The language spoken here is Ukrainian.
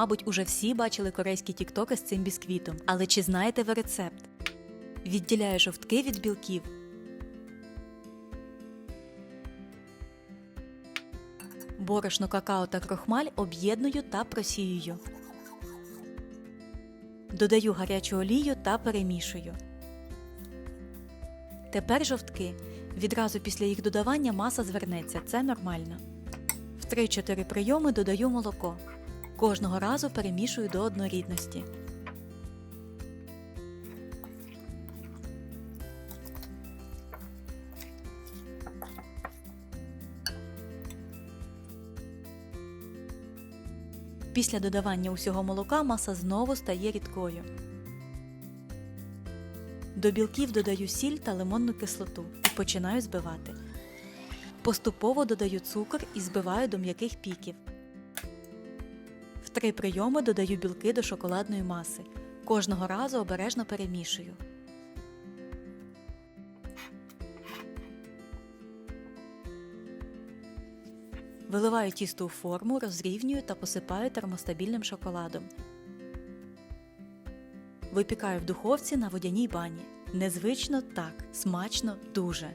Мабуть, уже всі бачили корейські тіктоки з цим бісквітом. Але чи знаєте ви рецепт? Відділяю жовтки від білків. Борошно, какао та крохмаль об'єдную та просіюю. Додаю гарячу олію та перемішую. Тепер жовтки. Відразу після їх додавання маса звернеться, це нормально. В 3-4 прийоми додаю молоко. Кожного разу перемішую до однорідності. Після додавання усього молока маса знову стає рідкою. До білків додаю сіль та лимонну кислоту і починаю збивати. Поступово додаю цукор і збиваю до м'яких піків. Три прийоми додаю білки до шоколадної маси. Кожного разу обережно перемішую. Виливаю тісто у форму, розрівнюю та посипаю термостабільним шоколадом. Випікаю в духовці на водяній бані. Незвично так, смачно дуже.